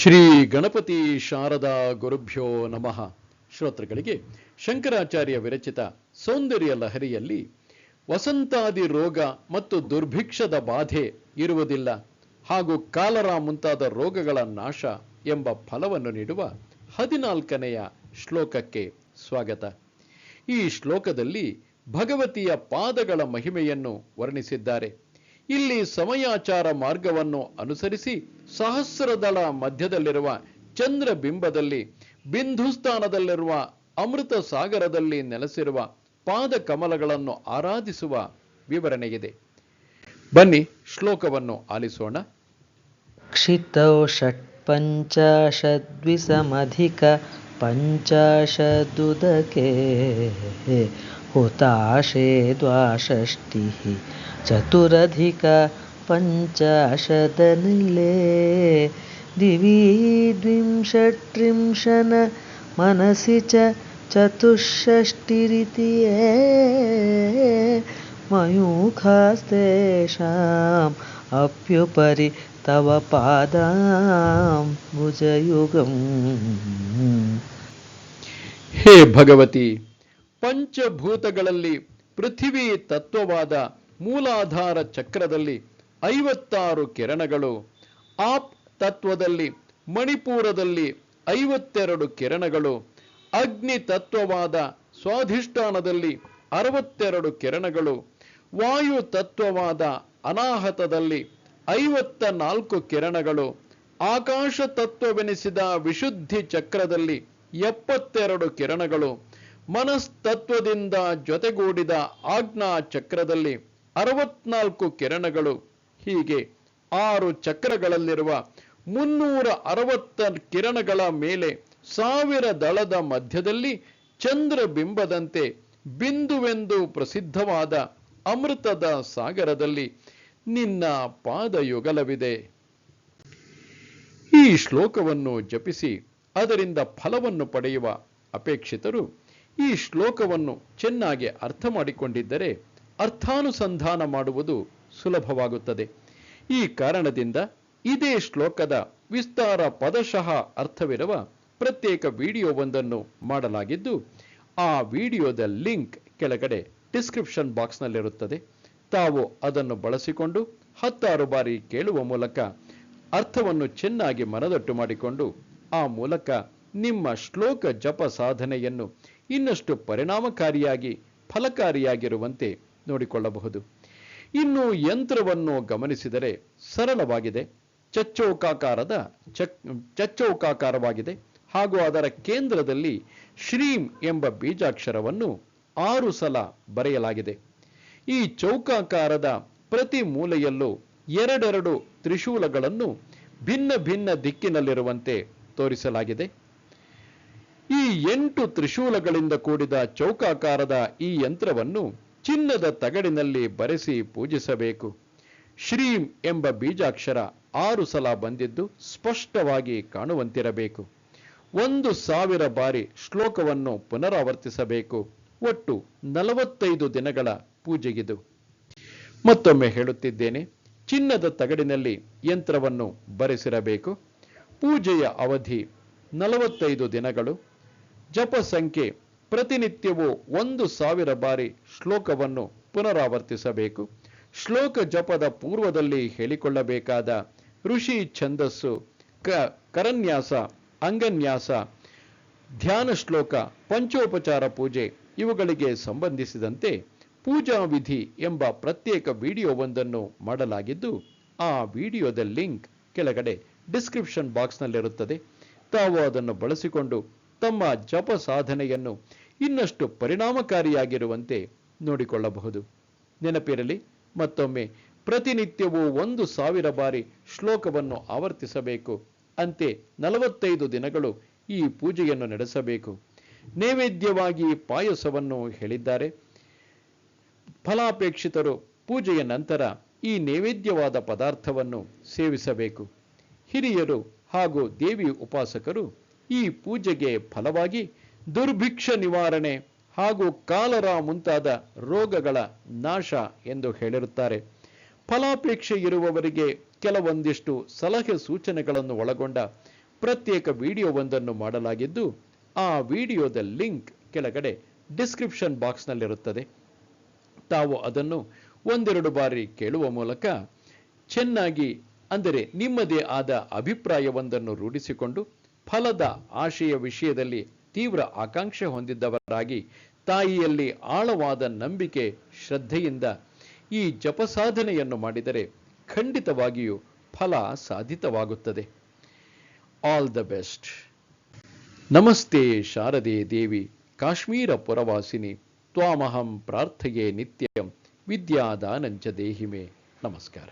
ಶ್ರೀ ಗಣಪತಿ ಶಾರದಾ ಗುರುಭ್ಯೋ ನಮಃ. ಶ್ರೋತೃಗಳಿಗೆ ಶಂಕರಾಚಾರ್ಯ ವಿರಚಿತ ಸೌಂದರ್ಯ ಲಹರಿಯಲ್ಲಿ ವಸಂತಾದಿ ರೋಗ ಮತ್ತು ದುರ್ಭಿಕ್ಷದ ಬಾಧೆ ಇರುವುದಿಲ್ಲ ಹಾಗೂ ಕಾಲರ ಮುಂತಾದ ರೋಗಗಳ ನಾಶ ಎಂಬ ಫಲವನ್ನು ನೀಡುವ ಹದಿನಾಲ್ಕನೆಯ ಶ್ಲೋಕಕ್ಕೆ ಸ್ವಾಗತ. ಈ ಶ್ಲೋಕದಲ್ಲಿ ಭಗವತಿಯ ಪಾದಗಳ ಮಹಿಮೆಯನ್ನು ವರ್ಣಿಸಿದ್ದಾರೆ. ಇಲ್ಲಿ ಸಮಯಾಚಾರ ಮಾರ್ಗವನ್ನು ಅನುಸರಿಸಿ ಸಹಸ್ರದಳ ಮಧ್ಯದಲ್ಲಿರುವ ಚಂದ್ರ ಬಿಂಬದಲ್ಲಿ ಬಿಂದುಸ್ಥಾನದಲ್ಲಿರುವ ಅಮೃತ ಸಾಗರದಲ್ಲಿ ನೆಲೆಸಿರುವ ಪಾದ ಕಮಲಗಳನ್ನು ಆರಾಧಿಸುವ ವಿವರಣೆಯಿದೆ ಬನ್ನಿ ಶ್ಲೋಕವನ್ನು ಆಲಿಸೋಣ क्षितौ षट्पञ्चाशद्विसमधिक पञ्चाशदुदके हुताशे द्वाषष्टिः चतुरधिक पञ्चाशदनिले दिवि द्विंशत्रिंशन मनसि च चतुष्षष्टिरिति ये मयूखास्तेषाम् अप्युपरि तव पादाम्बुजयुगम् ಹೇ ಭಗವತಿ ಪಂಚಭೂತಗಳಲ್ಲಿ ಪೃಥಿವಿ ತತ್ವವಾದ ಮೂಲಾಧಾರ ಚಕ್ರದಲ್ಲಿ ಐವತ್ತಾರು ಕಿರಣಗಳು, ಆಪ್ ತತ್ವದಲ್ಲಿ ಮಣಿಪುರದಲ್ಲಿ ಐವತ್ತೆರಡು ಕಿರಣಗಳು, ಅಗ್ನಿ ತತ್ವವಾದ ಸ್ವಾಧಿಷ್ಠಾನದಲ್ಲಿ ಅರವತ್ತೆರಡು ಕಿರಣಗಳು, ವಾಯು ತತ್ವವಾದ ಅನಾಹತದಲ್ಲಿ ಐವತ್ತ ನಾಲ್ಕು ಕಿರಣಗಳು, ಆಕಾಶ ತತ್ವವೆನಿಸಿದ ವಿಶುದ್ಧಿ ಚಕ್ರದಲ್ಲಿ ಎಪ್ಪತ್ತೆರಡು ಕಿರಣಗಳು, ಮನಸ್ತತ್ವದಿಂದ ಜೊತೆಗೂಡಿದ ಆಜ್ಞಾ ಚಕ್ರದಲ್ಲಿ ಅರವತ್ನಾಲ್ಕು ಕಿರಣಗಳು ಹೀಗೆ ಆರು ಚಕ್ರಗಳಲ್ಲಿರುವ ಮುನ್ನೂರ ಅರವತ್ತ ಕಿರಣಗಳ ಮೇಲೆ ಸಾವಿರ ದಳದ ಮಧ್ಯದಲ್ಲಿ ಚಂದ್ರ ಬಿಂಬದಂತೆ ಬಿಂದುವೆಂದು ಪ್ರಸಿದ್ಧವಾದ ಅಮೃತದ ಸಾಗರದಲ್ಲಿ ನಿನ್ನ ಪಾದಯುಗಲವಿದೆ. ಈ ಶ್ಲೋಕವನ್ನು ಜಪಿಸಿ ಅದರಿಂದ ಫಲವನ್ನು ಪಡೆಯುವ ಅಪೇಕ್ಷಿತರು ಈ ಶ್ಲೋಕವನ್ನು ಚೆನ್ನಾಗಿ ಅರ್ಥ ಮಾಡಿಕೊಂಡಿದ್ದರೆ ಅರ್ಥಾನುಸಂಧಾನ ಮಾಡುವುದು ಸುಲಭವಾಗುತ್ತದೆ. ಈ ಕಾರಣದಿಂದ ಇದೇ ಶ್ಲೋಕದ ವಿಸ್ತಾರ ಪದಶಃ ಅರ್ಥವಿರುವ ಪ್ರತ್ಯೇಕ ವಿಡಿಯೋವೊಂದನ್ನು ಮಾಡಲಾಗಿದ್ದು, ಆ ವಿಡಿಯೋದ ಲಿಂಕ್ ಕೆಳಗಡೆ ಡಿಸ್ಕ್ರಿಪ್ಷನ್ ಬಾಕ್ಸ್ನಲ್ಲಿರುತ್ತದೆ. ತಾವು ಅದನ್ನು ಬಳಸಿಕೊಂಡು ಹತ್ತಾರು ಬಾರಿ ಕೇಳುವ ಮೂಲಕ ಅರ್ಥವನ್ನು ಚೆನ್ನಾಗಿ ಮನದಟ್ಟು ಮಾಡಿಕೊಂಡು, ಆ ಮೂಲಕ ನಿಮ್ಮ ಶ್ಲೋಕ ಜಪ ಸಾಧನೆಯನ್ನು ಇನ್ನಷ್ಟು ಪರಿಣಾಮಕಾರಿಯಾಗಿ, ಫಲಕಾರಿಯಾಗಿರುವಂತೆ ನೋಡಿಕೊಳ್ಳಬಹುದು. ಇನ್ನು ಯಂತ್ರವನ್ನು ಗಮನಿಸಿದರೆ ಸರಳವಾಗಿದೆ. ಚಚ್ಚೌಕಾಕಾರದ ಚಕ್, ಚಚ್ಚೌಕಾಕಾರವಾಗಿದೆ. ಹಾಗೂ ಅದರ ಕೇಂದ್ರದಲ್ಲಿ ಶ್ರೀಂ ಎಂಬ ಬೀಜಾಕ್ಷರವನ್ನು ಆರು ಸಲ ಬರೆಯಲಾಗಿದೆ. ಈ ಚೌಕಾಕಾರದ ಪ್ರತಿ ಮೂಲೆಯಲ್ಲೂ ಎರಡೆರಡು ತ್ರಿಶೂಲಗಳನ್ನು ಭಿನ್ನ ಭಿನ್ನ ದಿಕ್ಕಿನಲ್ಲಿರುವಂತೆ ತೋರಿಸಲಾಗಿದೆ. ಈ ಎಂಟು ತ್ರಿಶೂಲಗಳಿಂದ ಕೂಡಿದ ಚೌಕಾಕಾರದ ಈ ಯಂತ್ರವನ್ನು ಚಿನ್ನದ ತಗಡಿನಲ್ಲಿ ಬರೆಸಿ ಪೂಜಿಸಬೇಕು. ಶ್ರೀಂ ಎಂಬ ಬೀಜಾಕ್ಷರ ಆರು ಸಲ ಬಂದಿದ್ದು ಸ್ಪಷ್ಟವಾಗಿ ಕಾಣುವಂತಿರಬೇಕು. ಒಂದು ಸಾವಿರ ಬಾರಿ ಶ್ಲೋಕವನ್ನು ಪುನರಾವರ್ತಿಸಬೇಕು. ಒಟ್ಟು ನಲವತ್ತೈದು ದಿನಗಳ ಪೂಜೆಗಿದು. ಮತ್ತೊಮ್ಮೆ ಹೇಳುತ್ತಿದ್ದೇನೆ, ಚಿನ್ನದ ತಗಡಿನಲ್ಲಿ ಯಂತ್ರವನ್ನು ಬರೆಸಿರಬೇಕು. ಪೂಜೆಯ ಅವಧಿ ನಲವತ್ತೈದು ದಿನಗಳು. ಜಪ ಸಂಖ್ಯೆ ಪ್ರತಿನಿತ್ಯವೂ ಒಂದು ಸಾವಿರ ಬಾರಿ ಶ್ಲೋಕವನ್ನು ಪುನರಾವರ್ತಿಸಬೇಕು. ಶ್ಲೋಕ ಜಪದ ಪೂರ್ವದಲ್ಲಿ ಹೇಳಿಕೊಳ್ಳಬೇಕಾದ ಋಷಿ ಛಂದಸ್ಸು ಕ ಕರನ್ಯಾಸ, ಅಂಗನ್ಯಾಸ, ಧ್ಯಾನ ಶ್ಲೋಕ, ಪಂಚೋಪಚಾರ ಪೂಜೆ ಇವುಗಳಿಗೆ ಸಂಬಂಧಿಸಿದಂತೆ ಪೂಜಾ ವಿಧಿ ಎಂಬ ಪ್ರತ್ಯೇಕ ವಿಡಿಯೋವೊಂದನ್ನು ಮಾಡಲಾಗಿದ್ದು, ಆ ವಿಡಿಯೋದ ಲಿಂಕ್ ಕೆಳಗಡೆ ಡಿಸ್ಕ್ರಿಪ್ಷನ್ ಬಾಕ್ಸ್ನಲ್ಲಿರುತ್ತದೆ. ತಾವು ಅದನ್ನು ಬಳಸಿಕೊಂಡು ತಮ್ಮ ಜಪ ಸಾಧನೆಯನ್ನು ಇನ್ನಷ್ಟು ಪರಿಣಾಮಕಾರಿಯಾಗಿರುವಂತೆ ನೋಡಿಕೊಳ್ಳಬಹುದು. ನೆನಪಿರಲಿ, ಮತ್ತೊಮ್ಮೆ, ಪ್ರತಿನಿತ್ಯವೂ ಒಂದು ಸಾವಿರ ಬಾರಿ ಶ್ಲೋಕವನ್ನು ಆವರ್ತಿಸಬೇಕು. ಅಂತೆ ನಲವತ್ತೈದು ದಿನಗಳು ಈ ಪೂಜೆಯನ್ನು ನಡೆಸಬೇಕು. ನೈವೇದ್ಯವಾಗಿ ಪಾಯಸವನ್ನು ಹೇಳಿದ್ದಾರೆ. ಫಲಾಪೇಕ್ಷಿತರು ಪೂಜೆಯ ನಂತರ ಈ ನೈವೇದ್ಯವಾದ ಪದಾರ್ಥವನ್ನು ಸೇವಿಸಬೇಕು. ಹಿರಿಯರು ಹಾಗೂ ದೇವಿ ಉಪಾಸಕರು ಈ ಪೂಜೆಗೆ ಫಲವಾಗಿ ದುರ್ಭಿಕ್ಷ ನಿವಾರಣೆ ಹಾಗೂ ಕಾಲರ ಮುಂತಾದ ರೋಗಗಳ ನಾಶ ಎಂದು ಹೇಳಿರುತ್ತಾರೆ. ಫಲಾಪೇಕ್ಷೆ ಇರುವವರಿಗೆ ಕೆಲವೊಂದಿಷ್ಟು ಸಲಹೆ ಸೂಚನೆಗಳನ್ನು ಒಳಗೊಂಡ ಪ್ರತ್ಯೇಕ ವಿಡಿಯೋವೊಂದನ್ನು ಮಾಡಲಾಗಿದ್ದು, ಆ ವಿಡಿಯೋದ ಲಿಂಕ್ ಕೆಳಗಡೆ ಡಿಸ್ಕ್ರಿಪ್ಷನ್ ಬಾಕ್ಸ್ನಲ್ಲಿರುತ್ತದೆ. ತಾವು ಅದನ್ನು ಒಂದೆರಡು ಬಾರಿ ಕೇಳುವ ಮೂಲಕ ಚೆನ್ನಾಗಿ, ಅಂದರೆ ನಿಮ್ಮದೇ ಆದ ಅಭಿಪ್ರಾಯವೊಂದನ್ನು ರೂಢಿಸಿಕೊಂಡು, ಫಲದ ಆಶೆಯ ವಿಷಯದಲ್ಲಿ ತೀವ್ರ ಆಕಾಂಕ್ಷೆ ಹೊಂದಿದ್ದವರಾಗಿ ತಾಯಿಯಲ್ಲಿ ಆಳವಾದ ನಂಬಿಕೆ, ಶ್ರದ್ಧೆಯಿಂದ ಈ ಜಪ ಸಾಧನೆಯನ್ನು ಮಾಡಿದರೆ ಖಂಡಿತವಾಗಿಯೂ ಫಲ ಸಾಧಿತವಾಗುತ್ತದೆ. ಆಲ್ ದ ಬೆಸ್ಟ್ ನಮಸ್ತೆ ಶಾರದೆ ದೇವಿ, ಕಾಶ್ಮೀರ ಪುರವಾಸಿನಿ, ತ್ವಾಮಹಂ ಪ್ರಾರ್ಥೆಯೇ ನಿತ್ಯಂ ವಿದ್ಯಾದಾನಂಚ ದೇಹಿಮೆ. ನಮಸ್ಕಾರ.